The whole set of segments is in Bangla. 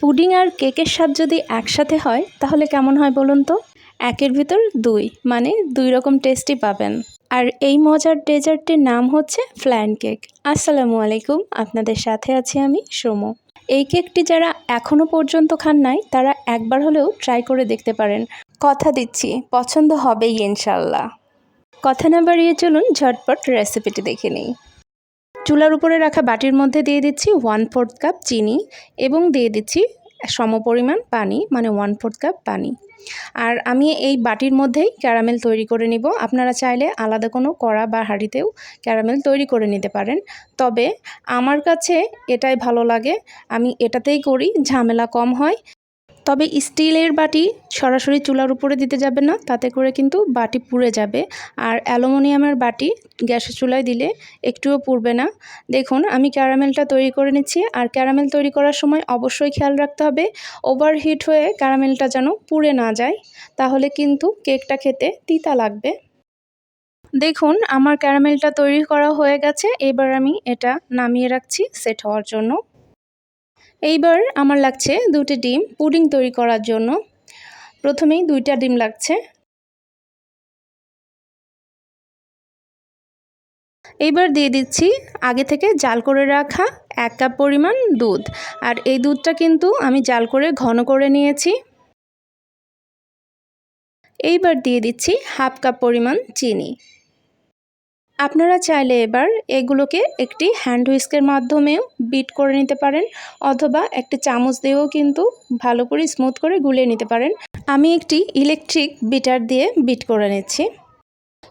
পুডিং আর কেকের স্বাদ যদি একসাথে হয়, তাহলে কেমন হয় বলুন তো? একের ভিতর দুই মানে দুই রকম টেস্টই পাবেন। আর এই মজার ডেজার্টটির নাম হচ্ছে ফ্ল্যান কেক আসসালামু আলাইকুম, আপনাদের সাথে আছি আমি সোমো। এই কেকটি যারা এখনও পর্যন্ত খান নাই, তারা একবার হলেও ট্রাই করে দেখতে পারেন। কথা দিচ্ছি, পছন্দ হবেই ইনশাল্লাহ কথা না বাড়িয়ে চলুন ঝটপট রেসিপিটি দেখে নিই। চুলার উপরে রাখা বাটির মধ্যে দিয়ে দিচ্ছি ওয়ান ফোর্থ কাপ চিনি এবং দিয়ে দিচ্ছি সমপরিমাণ পানি মানে ওয়ান ফোর্থ কাপ পানি। আর আমি এই বাটির মধ্যেই ক্যারামেল তৈরি করে নিব। আপনারা চাইলে আলাদা কোনো কড়া বা হাঁড়িতেও ক্যারামেল তৈরি করে নিতে পারেন। তবে আমার কাছে এটাই ভালো লাগে। আমি এটাতেই করি, ঝামেলা কম হয়। তবে স্টিলের বাটি সরাসরি চুলার উপরে দিতে যাবে না, তাতে করে কিন্তু বাটি পুড়ে যাবে। আর অ্যালুমিনিয়ামের বাটি গ্যাসের চুলায় দিলে একটুও পুড়বে না। দেখুন, আমি ক্যারামেলটা তৈরি করে নিচ্ছি। আর ক্যারামেল তৈরি করার সময় অবশ্যই খেয়াল রাখতে হবে, ওভারহিট হয়ে ক্যারামেলটা যেন পুড়ে না যায়, তাহলে কিন্তু কেকটা খেতে তিতা লাগবে। দেখুন, আমার ক্যারামেলটা তৈরি করা হয়ে গেছে। এবার আমি এটা নামিয়ে রাখছি সেট হওয়ার জন্য। এইবার আমার লাগছে দুটি ডিম পুডিং তৈরি করার জন্য। প্রথমেই দুইটা ডিম লাগছে। এইবার দিয়ে দিচ্ছি আগে থেকে জাল করে রাখা এক কাপ পরিমাণ দুধ। আর এই দুধটা কিন্তু আমি জাল করে ঘন করে নিয়েছি। এইবার দিয়ে দিচ্ছি হাফ কাপ পরিমাণ চিনি। আপনারা চাইলে এবার এগুলোকে একটি হ্যান্ড হুইস্কের মাধ্যমেও বিট করে নিতে পারেন অথবা একটি চামচ দিয়েও কিন্তু ভালো করে স্মুথ করে গুলিয়ে নিতে পারেন। আমি একটি ইলেকট্রিক বিটার দিয়ে বিট করে নিচ্ছি।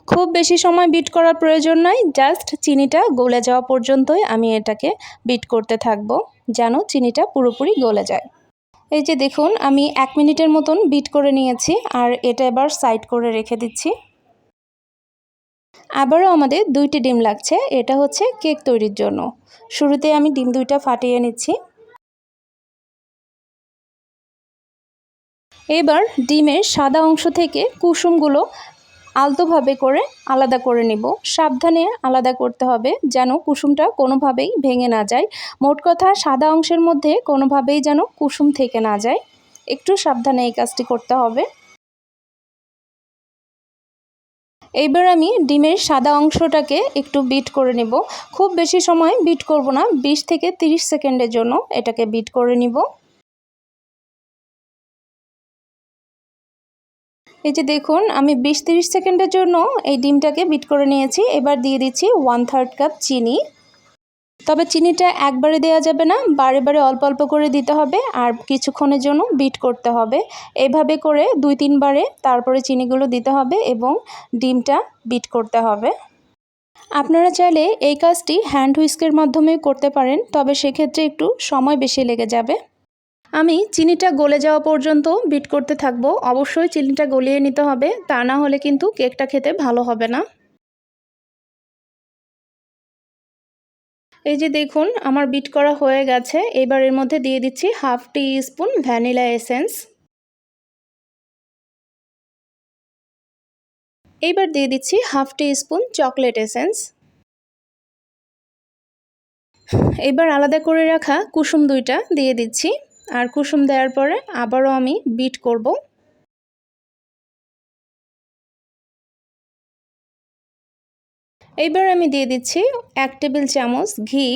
খুব বেশি সময় বিট করার প্রয়োজন নয় জাস্ট চিনিটা গলে যাওয়া পর্যন্তই আমি এটাকে বিট করতে থাকব, যেন চিনিটা পুরোপুরি গলে যায়। এই যে দেখুন, আমি এক মিনিটের মতন বিট করে নিয়েছি, আর এটা এবার সাইড করে রেখে দিচ্ছি। আবারও আমাদের দুইটি ডিম লাগছে। এটা হচ্ছে কেক তৈরির জন্য। শুরুতে আমি ডিম দুইটা ফাটিয়ে নিচ্ছি। এবার ডিমের সাদা অংশ থেকে কুসুমগুলো আলতোভাবে করে আলাদা করে নেব। সাবধানে আলাদা করতে হবে যেন কুসুমটা কোনোভাবেই ভেঙে না যায়। মোট কথা সাদা অংশের মধ্যে কোনোভাবেই যেন কুসুম থেকে না যায়। একটু সাবধানে এই কাজটি করতে হবে। এইবার আমি ডিমের সাদা অংশটাকে একটু বিট করে নেব। খুব বেশি সময় বিট করব না 20 থেকে 30 সেকেন্ডের জন্য এটাকে বিট করে নিব। এই যে দেখুন, আমি 20-30 সেকেন্ডের জন্য এই ডিমটাকে বিট করে নিয়েছি। এবার দিয়ে দিচ্ছি ওয়ান থার্ড কাপ চিনি। তবে চিনিটা একবারে দেওয়া যাবে না, বারে বারে অল্প অল্প করে দিতে হবে আর কিছুক্ষণের জন্য বিট করতে হবে। এভাবে করে দুই তিনবারে তারপরে চিনিগুলো দিতে হবে এবং ডিমটা বিট করতে হবে। আপনারা চাইলে এই কাজটি হ্যান্ড হুইস্কের মাধ্যমে করতে পারেন, তবে সেক্ষেত্রে একটু সময় বেশি লেগে যাবে। আমি চিনিটা গলে যাওয়া পর্যন্ত বিট করতে থাকব। অবশ্যই চিনিটা গলিয়ে নিতে হবে, তা না হলে কিন্তু কেকটা খেতে ভালো হবে না। এই যে দেখুন, আমার বিট করা হয়ে গেছে। এবার এর মধ্যে দিয়ে দিচ্ছি half teaspoon vanilla essence এইবার দিয়ে দিচ্ছি half teaspoon chocolate essence এবার আলাদা করে রাখা কুসুম দুইটা দিয়ে দিচ্ছি। আর কুসুম দেওয়ার পরে আবারও আমি বিট করব। এইবার আমি দিয়ে দিচ্ছি এক টেবিল চামচ ঘি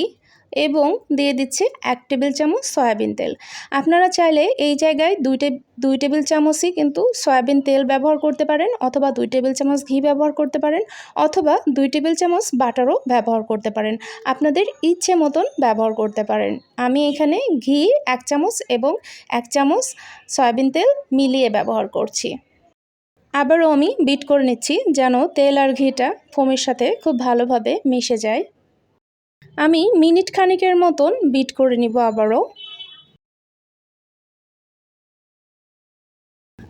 এবং দিয়ে দিচ্ছি এক টেবিল চামচ সয়াবিন তেল। আপনারা চাইলে এই জায়গায় দুই দুই টেবিল চামচই কিন্তু সয়াবিন তেল ব্যবহার করতে পারেন অথবা দুই টেবিল চামচ ঘি ব্যবহার করতে পারেন অথবা দুই টেবিল চামচ বাটারও ব্যবহার করতে পারেন। আপনাদের ইচ্ছে মতন ব্যবহার করতে পারেন। আমি এখানে ঘি এক চামচ এবং এক চামচ সয়াবিন তেল মিলিয়ে ব্যবহার করছি। আবারও আমি বিট করে নিচ্ছি যেন তেল আর ঘিটা ফোমের সাথে খুব ভালোভাবে মিশে যায়। আমি মিনিট খানিকের মতন বিট করে নিব আবারও।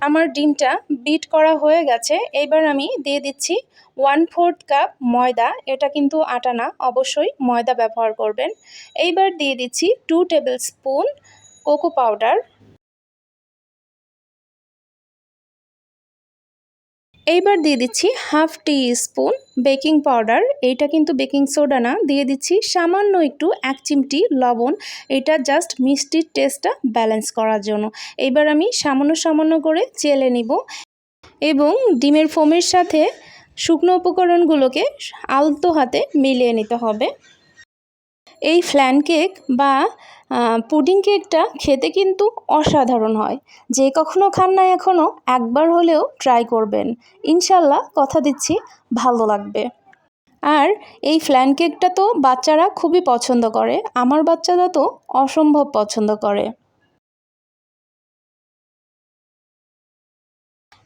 আমার ডিমটা বিট করা হয়ে গেছে এবার আমি দিয়ে দিচ্ছি ওয়ান ফোর্থ কাপ ময়দা, এটা কিন্তু আটা না, অবশ্যই ময়দা ব্যবহার করবেন। এইবার দিয়ে দিচ্ছি two tablespoon cocoa powder এইবার দিয়ে দিচ্ছি half teaspoon baking powder. এইটা কিন্তু বেকিং সোডা না। দিয়ে দিচ্ছি সামান্য একটু এক চিমটি লবণ। এটা জাস্ট মিষ্টির টেস্টটা ব্যালেন্স করার জন্য। এইবার আমি সামান্য সামান্য করে চেলে নিব এবং ডিমের ফোমের সাথে শুকনো উপকরণগুলোকে আলতো হাতে মিলিয়ে নিতে হবে। এই ফ্ল্যান কেক বা পুডিং কেকটা খেতে কিন্তু অসাধারণ হয়। যে কখনো খান না এখনও একবার হলেও ট্রাই করবেন। ইনশাল্লাহ কথা দিচ্ছি, ভালো লাগবে। আর এই ফ্ল্যান কেকটা তো বাচ্চারা খুবই পছন্দ করে, আমার বাচ্চারা তো অসম্ভব পছন্দ করে।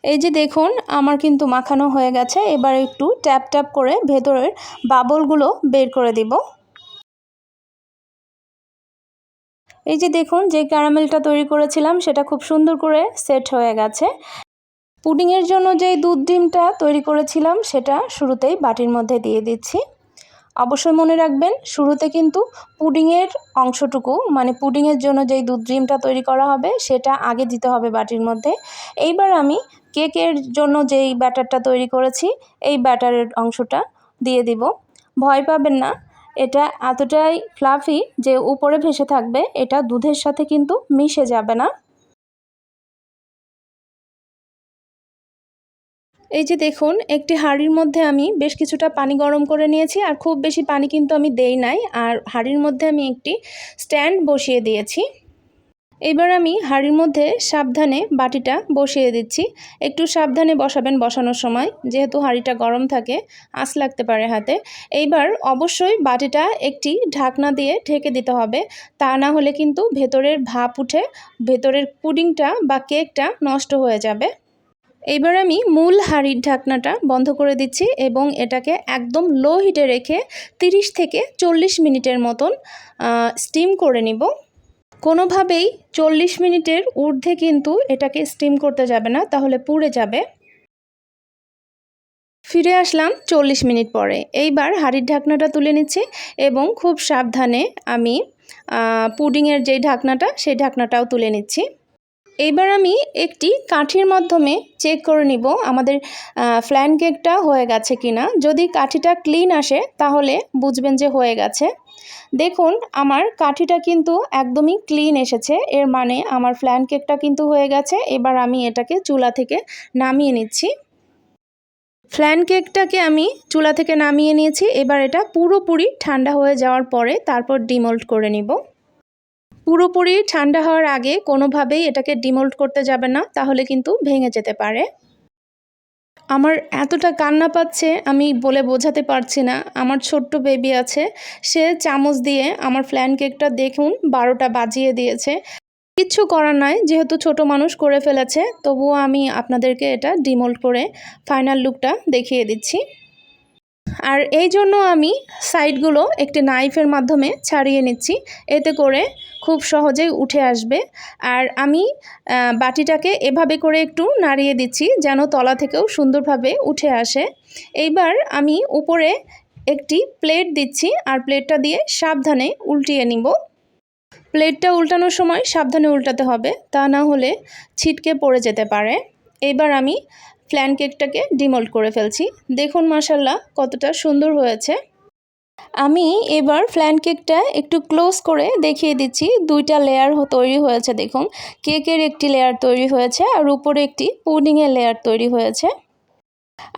এই যে দেখুন, আমার কিন্তু মাখানো হয়ে গেছে, এবার একটু ট্যাপ ট্যাপ করে ভেতরের বাবলগুলো বের করে দিব। এই যে দেখুন, যে ক্যারামেলটা তৈরি করেছিলাম, সেটা খুব সুন্দর করে সেট হয়ে গেছে। পুডিংয়ের জন্য যেই দুধ ডিমটা তৈরি করেছিলাম, সেটা শুরুতেই বাটির মধ্যে দিয়ে দিচ্ছি। অবশ্যই মনে রাখবেন, শুরুতে কিন্তু পুডিংয়ের অংশটুকু মানে পুডিংয়ের জন্য যেই দুধ ডিমটা তৈরি করা হবে, সেটা আগে দিতে হবে বাটির মধ্যে। এইবার আমি কেকের জন্য যেই ব্যাটারটা তৈরি করেছি, এই ব্যাটারের অংশটা দিয়ে দিব। ভয় পাবেন না এটা এতটাই ফ্লাফি যে উপরে ভেসে থাকবে, এটা দুধের সাথে কিন্তু মিশে যাবে না। এই যে দেখুন, একটি হাঁড়ির মধ্যে আমি বেশ কিছুটা পানি গরম করে নিয়েছি আর খুব বেশি পানি কিন্তু আমি দেই নাই। আর হাঁড়ির মধ্যে আমি একটি স্ট্যান্ড বসিয়ে দিয়েছি। এবার আমি হাঁড়ির মধ্যে সাবধানে বাটিটা বসিয়ে দিচ্ছি। একটু সাবধানে বসাবেন বসানোর সময়, যেহেতু হাঁড়িটা গরম থাকে, আঁচ লাগতে পারে হাতে। এইবার অবশ্যই বাটিটা একটি ঢাকনা দিয়ে ঢেকে দিতে হবে। তা না হলে কিন্তু ভেতরের ভাপ উঠে ভেতরের পুডিংটা বা কেকটা নষ্ট হয়ে যাবে। এইবার আমি মূল হাঁড়ির ঢাকনাটা বন্ধ করে দিচ্ছি এবং এটাকে একদম লো হিটে রেখে 30 থেকে চল্লিশ মিনিটের মতন স্টিম করে নিব। কোনোভাবেই চল্লিশ মিনিটের ঊর্ধ্বে কিন্তু এটাকে স্টিম করতে যাবে না, তাহলে পুড়ে যাবে। ফিরে আসলাম চল্লিশ মিনিট পরে। এইবার হাড়ির ঢাকনাটা তুলে নিচ্ছি এবং খুব সাবধানে আমি পুডিংয়ের যেই ঢাকনাটা, সেই ঢাকনাটাও তুলে নিচ্ছি। এইবার আমি একটি কাঠির মাধ্যমে চেক করে নিব আমাদের ফ্ল্যান কেকটা হয়ে গেছে কিনা। যদি কাঠিটা ক্লিন আসে, তাহলে বুঝবেন যে হয়ে গেছে। দেখুন, আমার কাঠিটা কিন্তু একদমই ক্লিন এসেছে। এর মানে আমার ফ্ল্যান কেকটা কিন্তু হয়ে গেছে। এবার আমি এটাকে চুলা থেকে নামিয়ে নিচ্ছি। ফ্ল্যান কেকটাকে আমি চুলা থেকে নামিয়ে নিয়েছি। এবার এটা পুরোপুরি ঠান্ডা হয়ে যাওয়ার পরে তারপর ডিমোল্ড করে নিব। পুরোপুরি ঠান্ডা হওয়ার আগে কোনোভাবেই এটাকে ডিমোল্ড করতে যাবে না, তাহলে কিন্তু ভেঙে যেতে পারে। আমার এতটা কান্না পাচ্ছে আমি বলে বোঝাতে পারছি না। আমার ছোট্ট বেবি আছে, সে চামচ দিয়ে আমার ফ্ল্যান কেকটা দেখুন, বারোটা বাজিয়ে দিয়েছে। কিচ্ছু করার নাই, যেহেতু ছোট মানুষ করে ফেলেছে, তবুও আমি আপনাদেরকে এটা ডিমোল্ড করে ফাইনাল লুকটা দেখিয়ে দিচ্ছি। আর এই জন্য আমি সাইডগুলো একটি নাইফের মাধ্যমে ছাড়িয়ে নিচ্ছি। এতে করে খুব সহজেই উঠে আসবে। আর আমি বাটিটাকে এভাবে করে একটু নাড়িয়ে দিচ্ছি যেন তলা থেকেও সুন্দরভাবে উঠে আসে। এইবার আমি উপরে একটি প্লেট দিচ্ছি আর প্লেটটা দিয়ে সাবধানে উল্টিয়ে নিব। প্লেটটা উল্টানোর সময় সাবধানে উল্টাতে হবে, তা না হলে ছিটকে পড়ে যেতে পারে। এবার আমি ফ্ল্যান কেকটাকে ডিমোল্ড করে ফেলছি। দেখুন মাসাল্লাহ কতটা সুন্দর হয়েছে। আমি এবার ফ্ল্যান কেকটা একটু ক্লোজ করে দেখিয়ে দিচ্ছি। দুইটা লেয়ার তৈরি হয়েছে, দেখুন। কেকের একটি লেয়ার তৈরি হয়েছে আর উপরে একটি পুডিংয়ের লেয়ার তৈরি হয়েছে।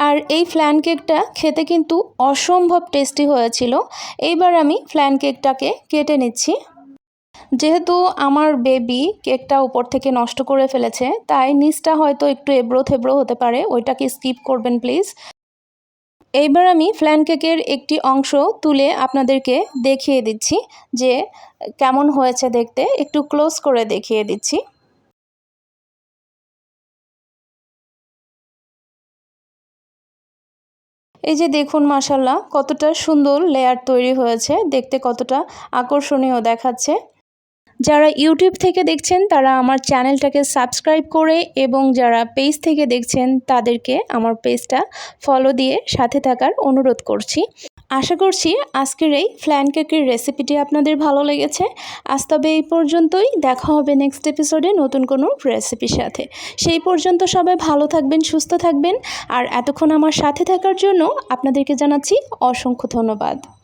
আর এই ফ্ল্যান কেকটা খেতে কিন্তু অসম্ভব টেস্টি হয়েছিল। এইবার আমি ফ্ল্যান কেকটাকে কেটে নিচ্ছি। যেহেতু আমার বেবি কেকটা উপর থেকে নষ্ট করে ফেলেছে, তাই নিচটা হয়তো একটু এবড়ো থেবড়ো হতে পারে, ওইটাকে স্কিপ করবেন প্লিজ এইবার আমি ফ্ল্যান কেকের একটি অংশ তুলে আপনাদেরকে দেখিয়ে দিচ্ছি যে কেমন হয়েছে দেখতে, একটু ক্লোজ করে দেখিয়ে দিচ্ছি। এই যে দেখুন মাসাল্লাহ কতটা সুন্দর লেয়ার তৈরি হয়েছে, দেখতে কতটা আকর্ষণীয় দেখাচ্ছে। যারা ইউটিউব থেকে দেখছেন, তারা আমার চ্যানেলটাকে সাবস্ক্রাইব করে এবং যারা পেজ থেকে দেখছেন, তাদেরকে আমার পেজটা ফলো দিয়ে সাথে থাকার অনুরোধ করছি। আশা করছি আজকের এই ফ্ল্যান কেকের রেসিপিটি আপনাদের ভালো লেগেছে। আজ তবে এই পর্যন্তই। দেখা হবে নেক্সট এপিসোডে নতুন কোনো রেসিপির সাথে। সেই পর্যন্ত সবাই ভালো থাকবেন, সুস্থ থাকবেন। আর এতক্ষণ আমার সাথে থাকার জন্য আপনাদেরকে জানাচ্ছি অসংখ্য ধন্যবাদ।